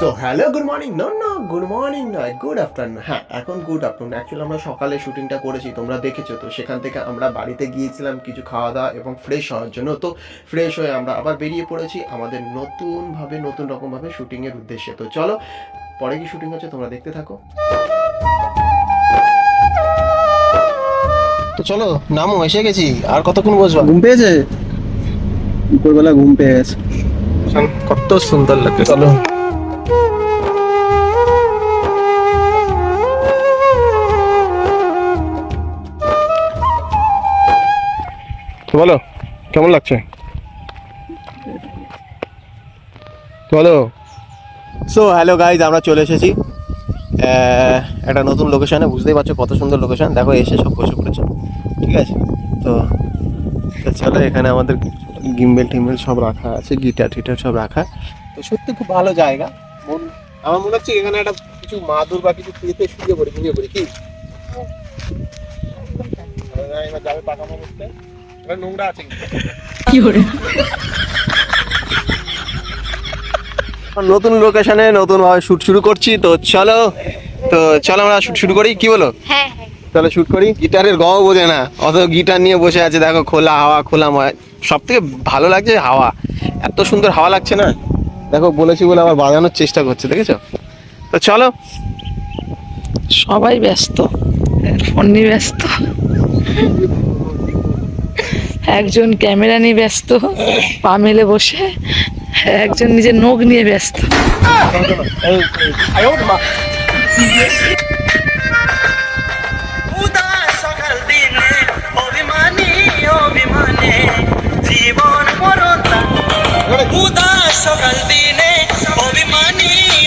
So hello good morning no no good morning নয় good afternoon হ্যাঁ এখন good afternoon actually আমরা সকালে শুটিংটা করেছি তোমরা দেখেছ। তো সেখান থেকে আমরা বাড়িতে গিয়েছিলাম কিছু খাওয়া দাওয়া এবং ফ্রেশ হওয়ার জন্য। তো ফ্রেশ হয়ে আমরা আবার বেরিয়ে পড়েছি আমাদের নতুনভাবে নতুন রকমভাবে শুটিংয়ের উদ্দেশ্যে। তো চলো পরে কি শুটিং হচ্ছে তোমরা দেখতে থাকো। তো চলো নামো এসে গেছি। আর কতক্ষণ বসবা? ঘুম পেয়েছে? দুপুরবেলা ঘুম পেয়ে গেছে। কত সুন্দর লাগছে। চলো। বলো কেমন লাগছে? তো বলো। সো হ্যালো গাইজ আমরা চলে এসেছি। একটা নতুন লোকেশানে বুঝতেই পারছ কত সুন্দর লোকেশন দেখো এসে সব বসে পড়েছে ঠিক আছে? তো তো চলো এখানে আমাদের গিম্বেল টিম্বেল সব রাখা আছে গিটার টিটার সব রাখা। তো সত্যি খুব ভালো জায়গা। মন আমার মনে হচ্ছে এখানে একটা কিছু মাদুর বা কিছু পেতে শুয়ে পড়ি ঘুমিয়ে পড়ি কি? যাবে পাকামো করতে এবার নোংরা আছে কিন্তু। নতুন লোকেশনে নতুন ভাবে শুট শুরু করছি তো চলো তো চলো আমরা শুট শুরু করি কি বলো? হ্যাঁ হ্যাঁ। তাহলে শুট করি। গিটারের গও বোঝে না অত গিটার নিয়ে বসে আছে দেখো খোলা হাওয়া খোলা সব থেকে ভালো লাগছে হাওয়া। এত সুন্দর হাওয়া লাগছে না? দেখো বলেছি বলে আবার বাজানোর চেষ্টা করছে দেখেছ? তো চলো। সবাই ব্যস্ত ফোন নিয়ে ব্যস্ত। একজন ক্যামেরা নিয়ে ব্যস্ত, পা মেলে বসে, একজন নিজের নখ নিয়ে ব্যস্ত। জীবন মরতা উদাস সকাল দিনে অভিমানে।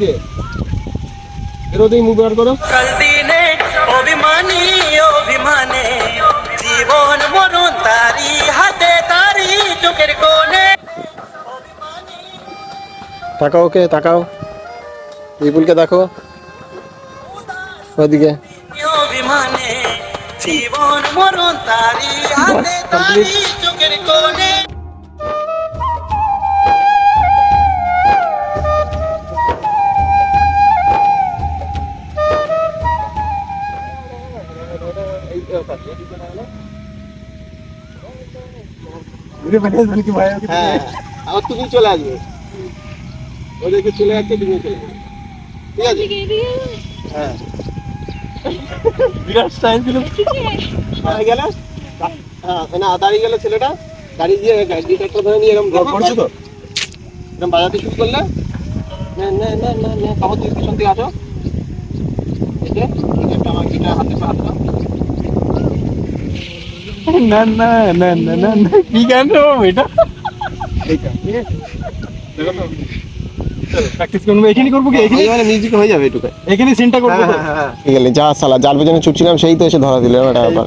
দিয়ে এরোদেই মুভ বার করো। সকাল দিনে অভিমানী অভিমানে। জীবন মরণ তারি হাতে তারি চোখের কোণে। তাকাও ওকে তাকাও। বিপুলকে দেখো। ওদিকে। জীবন মরণ তারি হাতে তারি চোখের কোণে। হ্যাঁ তুমি চলে আসবে ওদেরকে চলে তুমি চলে ঠিক আছে হ্যাঁ গেলে হ্যাঁ ছেলেটা দাঁড়িয়ে দিয়ে ঘর করছ তো বাজাতে শুরু করলে না না না না না তুমি পিছন থেকে আসো এই আমার গিটার হাতে হাত না না না না না না কি গান রে বাবু এটা? প্র্যাকটিস করব এখানে করব কি? এখানে মানে মিউজিক হয়ে যাবে এটুকু এখানে সিনটা করব তো? ঠিক আছে যা সালা যার পেছনে ছুটছিলাম সেই তো এসে ধরা দিলাম এটা ব্যাপার।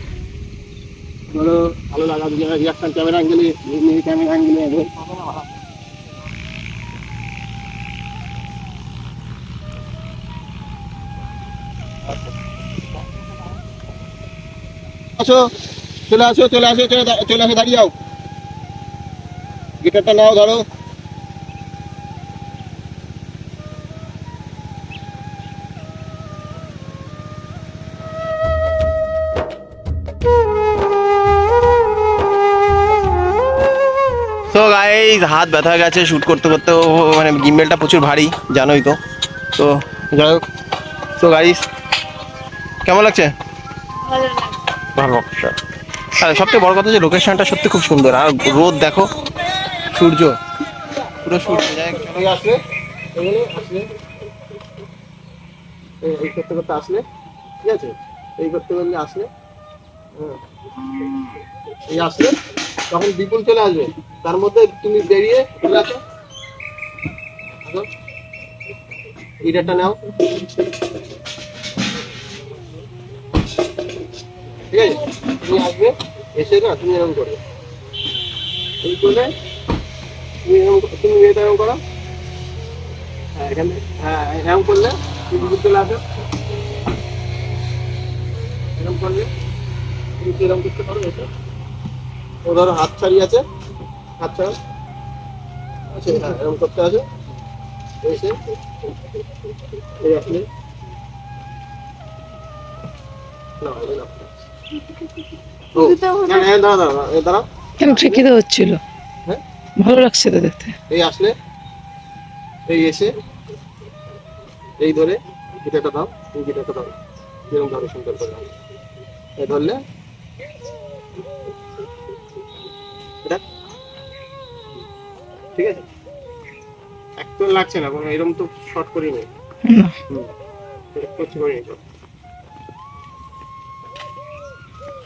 ধরো, ভালো লাগা রিয়াকশন ক্যামেরা অ্যাঙ্গেলে ক্যামেরা অ্যাঙ্গেলে আসো, চলে আসো চলে আসো চলে আসো, দাঁড়িয়ে যাও। গিটারটা নাও, ধরো। গাইজ হাত ব্যথা হয়ে গেছে শ্যুট করতে করতে ও মানে গিম্বেলটা প্রচুর ভারী জানোই তো। তো যাই হোক তো গাইজ কেমন লাগছে? ভালো আর সবথেকে বড় কথা যে লোকেশনটা সত্যি খুব সুন্দর। আর রোদ দেখো সূর্য। পুরো সূর্য যাই হোক, চলে। আসলে এই- এই করতে করতে আসলে ঠিক আছে? এই করতে করতে আসলে হ্যাঁ। এই আসলে তখন বিপুল চলে আসবে। তার মধ্যে তুমি বেরিয়ে চলে আসো। ইটারটা নাও। ঠিক আছে? তুমি আসবে, এসে না, তুমি এরকম করবে। এই করলে তুমি এরকম তুমি এটা এরকম করো। হ্যাঁ এখানে হ্যাঁ এরকম করলে তুমি বিপুল চলে আসো এরকম করলে তুমি এরকম করতে পারো? এটা ও ধরো হাত ছাড়িয়ে আছে হাত ছাড়া আছে হ্যাঁ এরকম করতে আছে। এসে এই হচ্ছিল? হ্যাঁ? ভালো লাগছে তো দেখতে। এই আসলে এই এসে এই ধরে গিটারটা দাও এই গিটারটা দাও। এরকম ধরো সুন্দর করে ধরলে ঠিক আছে? একদম লাগছে না কোনো এরকম তো শর্ট করি নেই না করছি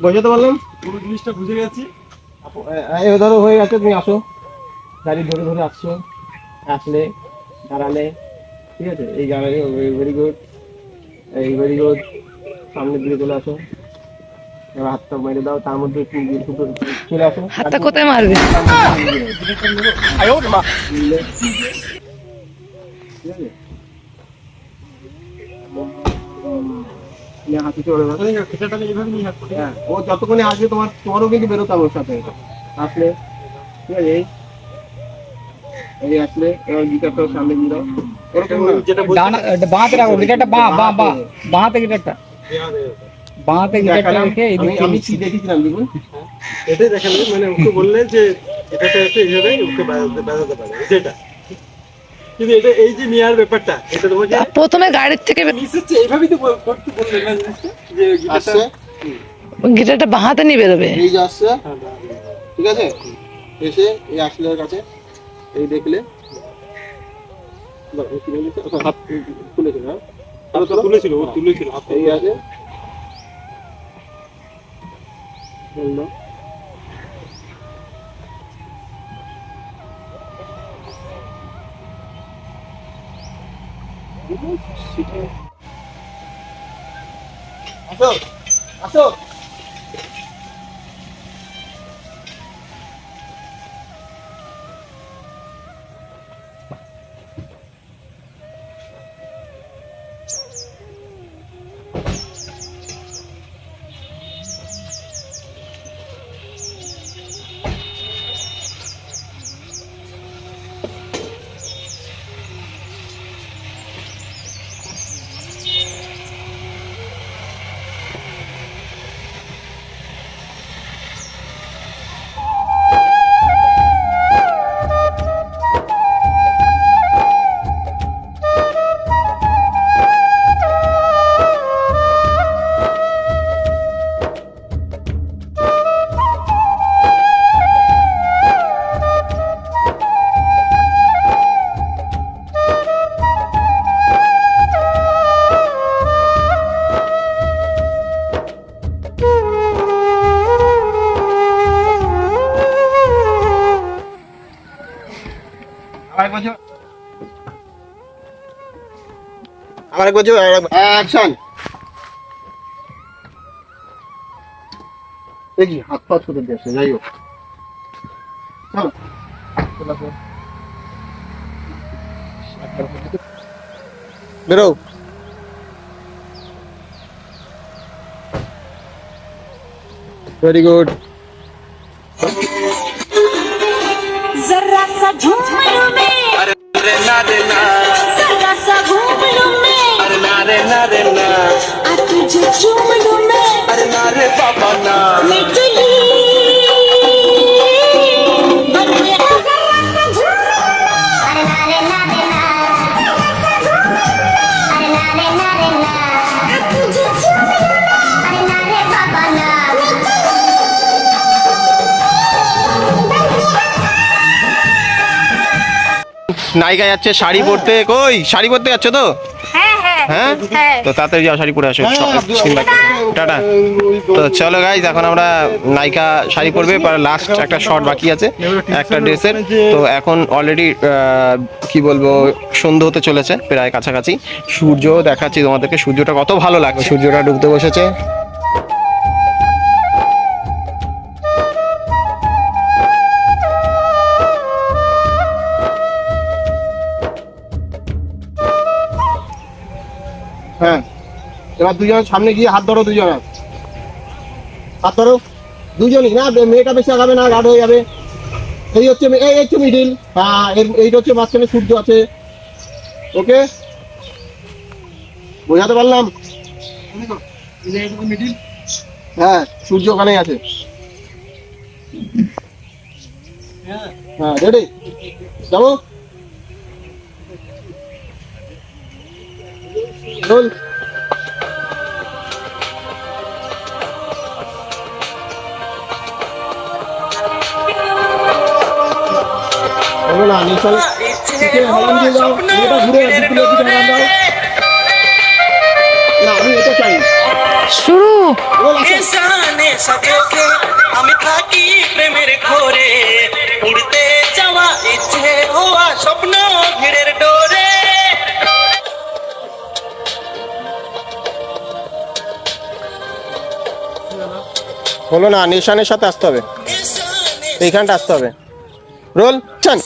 বোঝাতে পারলাম? পুরো জিনিসটা বুঝে গেছি। এই ধরো হয়ে গেছে তুমি আসো। গাড়ি ধরে ধরে আসছো আসলে দাঁড়ালে ঠিক আছে? এই গাড়ি ভেরি গুড এই ভেরি গুড সামনের দিকে চলে আসো। এবার হাতটা মেরে দাও তার মধ্যে একটু হাতটা কোথায় মারবে মিলে। ঠিক আছে নিয়ে হাতে চলে যাও। খেটাটা এইভাবে নিয়ে হাত হ্যাঁ ও যতক্ষণে আসবে তোমার তোমারও কিন্তু বেরোতে হবে ওর সাথে আসলে ঠিক আছে এই এই আসলে এবার গিটারটা সামনে দিয়ে দাও ওরকম না যেটা ডানা বাঁতে রাখো গিটারটা বাঁ বাঁ বাঁ বাঁতে গিটারটা বাঁতে গিটারটা রেখে এদিকে আমি কি দেখেছিলাম দেখুন। এটাই দেখালে মানে ওকে বললেন যে এটাতে একটু এইভাবে ওকে বাজাতে বাজাতে পারে। যেটা। কিন্তু এটা এই যে নেওয়ার ব্যাপারটা এটা তোমাকে প্রথমে গাড়ির থেকে বে- এইভাবেই তো করতে বললেন না যে গিটারটা গিটারটা বাহাতে নিয়ে বেরোবে। এই যে আসছে হ্যাঁ, হ্যাঁ, ঠিক আছে? এসে এই আসলের কাছে এই দেখলে। হাত খুলেছে না হাতটা তুলেছিল ও তুলেছিল হাত এই আছে। বলল আসো আসো আবার বলছো অ্যাকশন। দেখি হাত পাত করে দিয়েছে যাই হোক। চলো। বেরো। ভেরি গুড रे ना रे ना आ तुझे चूम लूं मैं अरे ना रे बाबा ना मैं चली बन गया जरा सा झूम अरे ना रे ना रे ना अरे ना रे ना रे ना आ तुझे चूम लूं मैं अरे ना रे बाबा ना নায়িকা যাচ্ছে শাড়ি পরতে কই শাড়ি পরতে যাচ্ছ তো হ্যাঁ? হ্যাঁ? হ্যাঁ। তো তাড়াতাড়ি যাও শাড়ি পরে আসো টাটা। তো চলো গাইজ এখন আমরা নায়িকা শাড়ি পরবে লাস্ট একটা শর্ট বাকি আছে একটা ড্রেসের। তো এখন অলরেডি কি বলব সন্ধ্যা হতে চলেছে প্রায় কাছাকাছি। সূর্য দেখাচ্ছি তোমাদেরকে সূর্যটা কত ভালো লাগছে। সূর্যটা ডুবতে বসেছে। এবার দুজন সামনে গিয়ে হাত ধরো দুজন হাত ধরো। দুজনই না মেয়েটা বেশি আগাবে না, গাঢ় হয়ে যাবে। এই হচ্ছে এই হচ্ছে মিডিল হ্যাঁ এইটা হচ্ছে মাঝখানে সূর্য আছে। ওকে? বোঝাতে পারলাম? হ্যাঁ সূর্য ওখানেই আছে। হ্যাঁ রেডি যাব? রোল শুরু। এসানে সাথে আমি থাকি প্রেমের ঘোরে। উড়তে যাওয়া ইচ্ছে হওয়া স্বপ্ন ভিড়ের ডোরে। হলো না নিশানের সাথে আসতে হবে। এইখানটা আসতে হবে। রোল চান